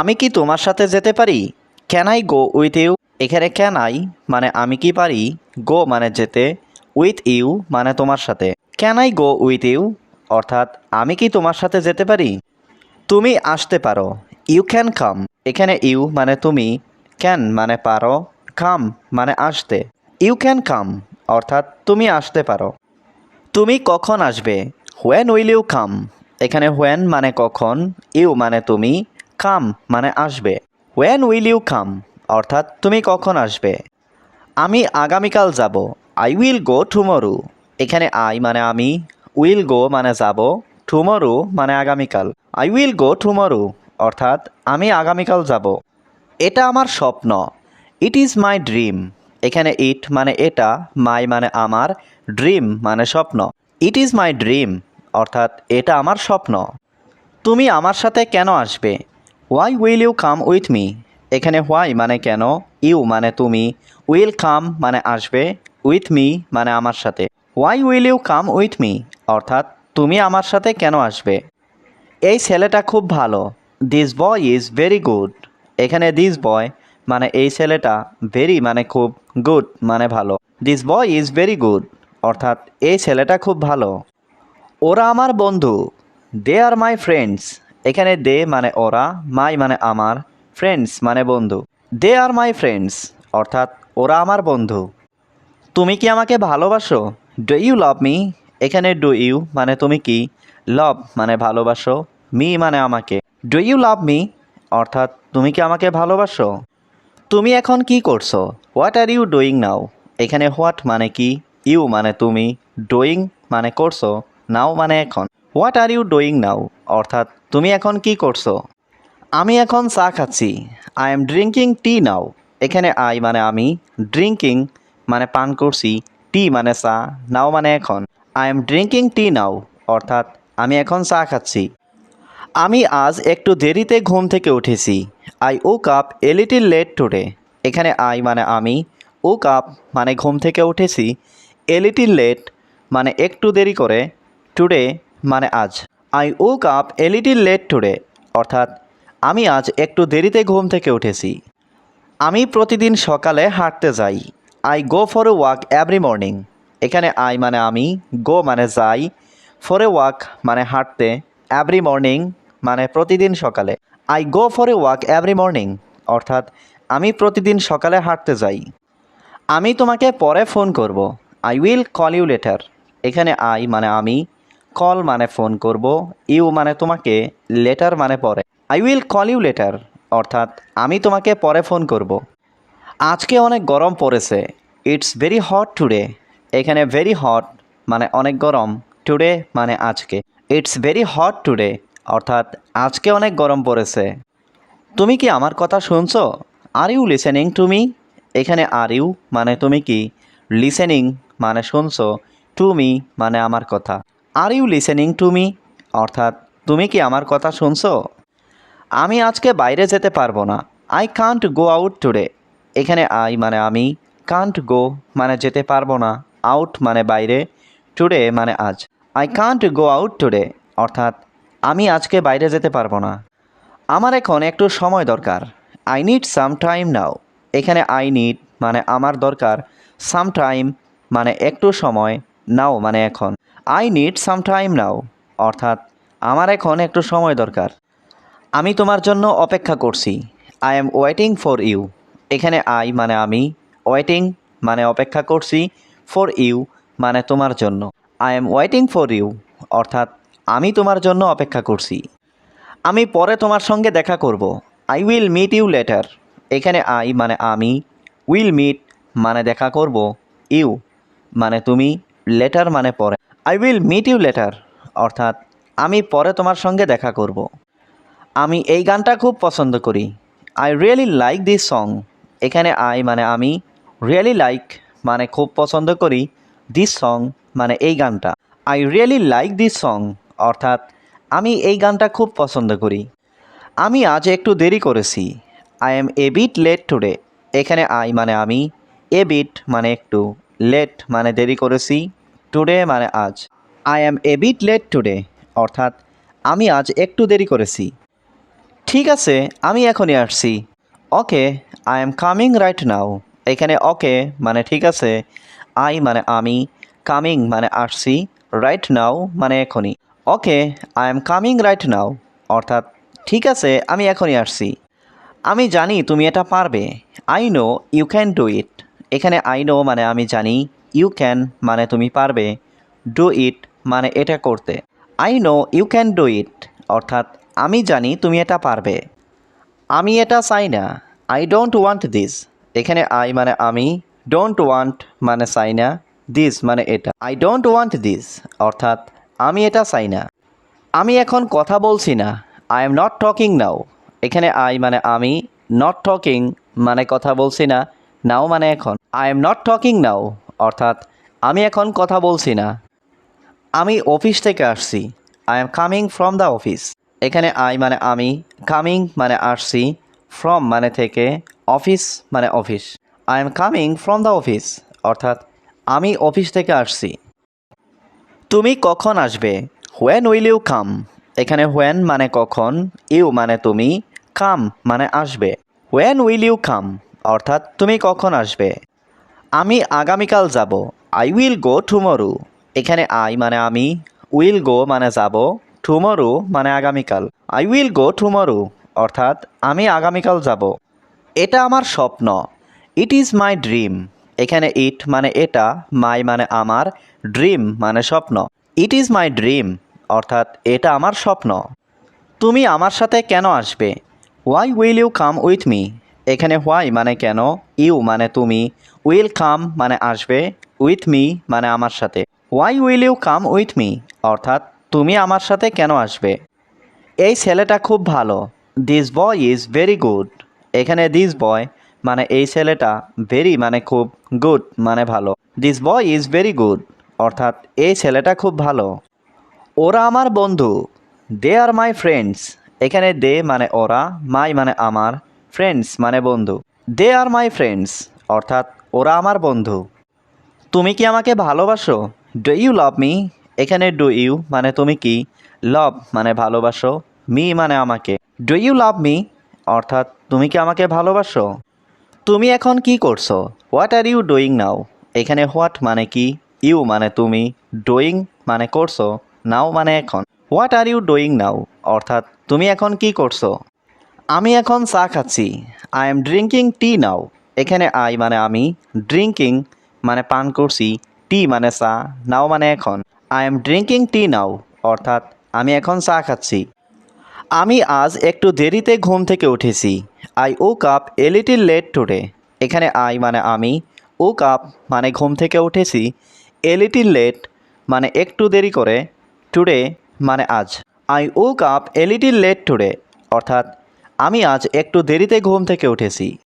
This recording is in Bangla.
আমি কি তোমার সাথে যেতে পারি? Can I go with you এখানে ক্যান আই মানে আমি কি পারি? গো মানে যেতে উইথ ইউ মানে তোমার সাথে। Can I go with you অর্থাৎ, আমি কি তোমার সাথে যেতে পারি? তুমি আসতে পারো। ইউ ক্যান কাম এখানে ইউ মানে তুমি। ক্যান মানে পারো। কাম মানে আসতে। ইউ ক্যান কাম অর্থাৎ, তুমি আসতে পারো। তুমি কখন আসবে? হোয়েন উইল ইউ কাম এখানে হোয়েন মানে কখন? ইউ মানে তুমি। কাম মানে আসবে। হোয়েন উইল ইউ কাম অর্থাৎ তুমি কখন আসবে? আমি আগামীকাল যাব। আই উইল গো টুমরু এখানে আই মানে আমি উইল গো মানে যাব টুমরু মানে আগামীকাল। আই উইল গো টুমরু অর্থাৎ আমি আগামীকাল যাব। এটা আমার স্বপ্ন। ইট ইজ মাই ড্রিম এখানে ইট মানে এটা মাই মানে আমার ড্রিম মানে স্বপ্ন। ইট ইজ মাই ড্রিম অর্থাৎ এটা আমার স্বপ্ন। তুমি আমার সাথে কেন আসবে? Why will you come with me এখানে হোয়াই মানে কেন? ইউ মানে তুমি। উইল কাম মানে আসবে। উইথ মি মানে আমার সাথে। Why will you come with me অর্থাৎ তুমি আমার সাথে কেন আসবে? এই ছেলেটা খুব ভালো। This boy is very good এখানে দিস বয় মানে এই ছেলেটা ভেরি মানে খুব গুড মানে ভালো। This boy is very good অর্থাৎ এই ছেলেটা খুব ভালো। ওরা আমার বন্ধু। দে আর মাই ফ্রেন্ডস এখানে দে মানে ওরা, মাই মানে আমার, ফ্রেন্ডস মানে বন্ধু। দে আর মাই ফ্রেন্ডস, অর্থাৎ ওরা আমার বন্ধু। তুমি কি আমাকে ভালোবাসো? Do you love me? এখানে ডু ইউ মানে তুমি কি? লাভ মানে ভালোবাসো, মি মানে আমাকে। Do you love me? অর্থাৎ তুমি কি আমাকে ভালোবাসো? তুমি এখন কি করছ? What are you doing now? এখানে হোয়াট মানে কি? ইউ মানে তুমি। ডুইং মানে করছ, নাও মানে এখন। What are you doing now অর্থাৎ, তুমি এখন কি করছ? আমি এখন চা খাচ্ছি। I am drinking tea now এখানে আই মানে আমি ড্রিঙ্কিং মানে পান করছি টি মানে চা নাও মানে এখন। I am drinking tea now অর্থাৎ, আমি এখন চা খাচ্ছি। আমি আজ একটু দেরিতে ঘুম থেকে উঠেছি। I woke up a late today এখানে আই মানে আমি ও কাপ মানে ঘুম থেকে উঠেছি এ লেট মানে একটু দেরি করে। টুডে মানে আজ। I woke up a little late today অর্থাৎ আমি আজ একটু দেরিতে ঘুম থেকে উঠেছি। আমি প্রতিদিন সকালে হাঁটতে যাই। I go for a walk every morning এখানে আই মানে আমি গো মানে যাই। ফর এ ওয়াক মানে হাঁটতে এভরি মর্নিং মানে প্রতিদিন সকালে। I go for a walk every morning অর্থাৎ আমি প্রতিদিন সকালে হাঁটতে যাই। আমি তোমাকে পরে ফোন করব। I will call you later এখানে আই মানে আমি কল মানে ফোন করব ইউ মানে তোমাকে লেটার মানে পরে। I will call you later অর্থাৎ আমি তোমাকে পরে ফোন করব। আজকে অনেক গরম পড়েছে ইটস ভেরি হট টুডে এখানে ভেরি হট মানে অনেক গরম টুডে মানে আজকে। ইটস ভেরি হট টুডে অর্থাৎ আজকে অনেক গরম পড়েছে। তুমি কি আমার কথা শুনছো? Are you listening to me এখানে আর ইউ মানে তুমি কি? লিসেনিং মানে শুনছো টু মি মানে আমার কথা। Are you listening to me অর্থাৎ, তুমি কি আমার কথা শুনছো? আমি আজকে বাইরে যেতে পারব না। I can't go out today এখানে আই মানে আমি কান্ট গো মানে যেতে পারব না। আউট মানে বাইরে। টুডে মানে আজ। I can't go out today অর্থাৎ, আমি আজকে বাইরে যেতে পারব না। আমার এখন একটু সময় দরকার। I need some time now এখানে আই নিড মানে আমার দরকার। সাম টাইম মানে একটু সময়। নাও মানে এখন। I need some time now অর্থাৎ আমার এখন একটু সময় দরকার। আমি তোমার জন্য অপেক্ষা করছি। I am waiting for you এখানে আই মানে আমি ওয়েটিং মানে অপেক্ষা করছি ফর ইউ মানে তোমার জন্য। I am waiting for you অর্থাৎ আমি তোমার জন্য অপেক্ষা করছি। আমি পরে তোমার সঙ্গে দেখা করব। I will meet you later এখানে আই মানে আমি উইল মিট মানে দেখা করব। ইউ মানে তুমি লেটার মানে পরে। I will meet you later অর্থাৎ আমি পরে তোমার সঙ্গে দেখা করব। আমি এই গানটা খুব পছন্দ করি। I really like this song এখানে আই মানে আমি রিয়েলি লাইক মানে খুব পছন্দ করি। দিস সং মানে এই গানটা। I really like this song অর্থাৎ আমি এই গানটা খুব পছন্দ করি। আমি আজ একটু দেরি করেছি। I am a bit late today এখানে আই মানে আমি এ বিট মানে একটু। লেট মানে দেরি করেছি টুডে মানে আজ। I am a bit late today অর্থাৎ আমি আজ একটু দেরি করেছি। ঠিক আছে, আমি এখনই আসছি। Okay I am coming right now এখানে ওকে মানে ঠিক আছে আই মানে আমি কামিং মানে আসছি রাইট নাও মানে এখনই। Okay I am coming right now অর্থাৎ ঠিক আছে, আমি এখনই আসছি। আমি জানি তুমি এটা পারবে। I know you can do it এখানে আই নো মানে আমি জানি ইউ ক্যান মানে তুমি পারবে ডু ইট মানে এটা করতে। I know you can do it অর্থাৎ আমি জানি তুমি এটা পারবে। আমি এটা চাই না আই ডোন্ট ওয়ান্ট দিস এখানে আই মানে আমি ডোন্ট ওয়ান্ট মানে চাই না দিস মানে এটা। আই ডোন্ট ওয়ান্ট দিস অর্থাৎ আমি এটা চাই না। আমি এখন কথা বলছি না I am not talking now এখানে আই মানে আমি নট টকিং মানে কথা বলছি না। নাও মানে এখন। I am not talking now অর্থাৎ আমি এখন কথা বলছি না। আমি অফিস থেকে আসছি। I am coming from the office এখানে আই মানে আমি কামিং মানে আসছি ফ্রম মানে থেকে অফিস মানে office I am coming from the office অর্থাৎ আমি অফিস থেকে আসছি। তুমি কখন আসবে? হোয়েন উইল ইউ কাম এখানে হোয়েন মানে কখন ইউ মানে তুমি কাম মানে আসবে। হোয়েন উইল ইউ কাম অর্থাৎ তুমি কখন আসবে? আমি আগামীকাল যাব। আই উইল গো টুমরু এখানে আই মানে আমি উইল গো মানে যাব টুমরু মানে আগামীকাল। আই উইল গো টুমরু অর্থাৎ আমি আগামীকাল যাব। এটা আমার স্বপ্ন। ইট ইজ মাই ড্রিম এখানে ইট মানে এটা মাই মানে আমার ড্রিম মানে স্বপ্ন। ইট ইজ মাই ড্রিম অর্থাৎ এটা আমার স্বপ্ন। তুমি আমার সাথে কেন আসবে? Why will you come with me এখানে হোয়াই মানে কেন ইউ মানে তুমি উইল কাম মানে আসবে উইথ মি মানে আমার সাথে। Why will you come with me অর্থাৎ তুমি আমার সাথে কেন আসবে? এই ছেলেটা খুব ভালো। This boy is very good এখানে দিস বয় মানে এই ছেলেটা ভেরি মানে খুব গুড মানে ভালো। This boy is very good অর্থাৎ এই ছেলেটা খুব ভালো। ওরা আমার বন্ধু। দে আর মাই ফ্রেন্ডস এখানে দে মানে ওরা মাই মানে আমার। ফ্রেন্ডস মানে বন্ধু। দে আর মাই ফ্রেন্ডস অর্থাৎ ওরা আমার বন্ধু। তুমি কি আমাকে ভালোবাসো? ডু ইউ লাভ মি এখানে ডু ইউ মানে তুমি কি? লাভ মানে ভালোবাসো মি মানে আমাকে। ডু ইউ লাভ মি অর্থাৎ তুমি কি আমাকে ভালোবাসো? তুমি এখন কি করছ? What are you doing now এখানে হোয়াট মানে কি? ইউ মানে তুমি। ডুইং মানে করছ নাও মানে এখন। What are you doing now অর্থাৎ তুমি এখন কি করছ? আমি এখন চা খাচ্ছি। I am drinking tea now এখানে আই মানে আমি ড্রিঙ্কিং মানে পান করছি টি মানে চা নাও মানে এখন। I am drinking tea now অর্থাৎ আমি এখন চা খাচ্ছি। আমি আজ একটু দেরিতে ঘুম থেকে উঠেছি। I woke up a little late today এখানে আই মানে আমি ও কাপ মানে ঘুম থেকে উঠেছি এ লিটিল লেট মানে একটু দেরি করে টুডে মানে আজ। I woke up a little late today অর্থাৎ আমি আজ একটু দেরিতে ঘুম থেকে উঠেছি।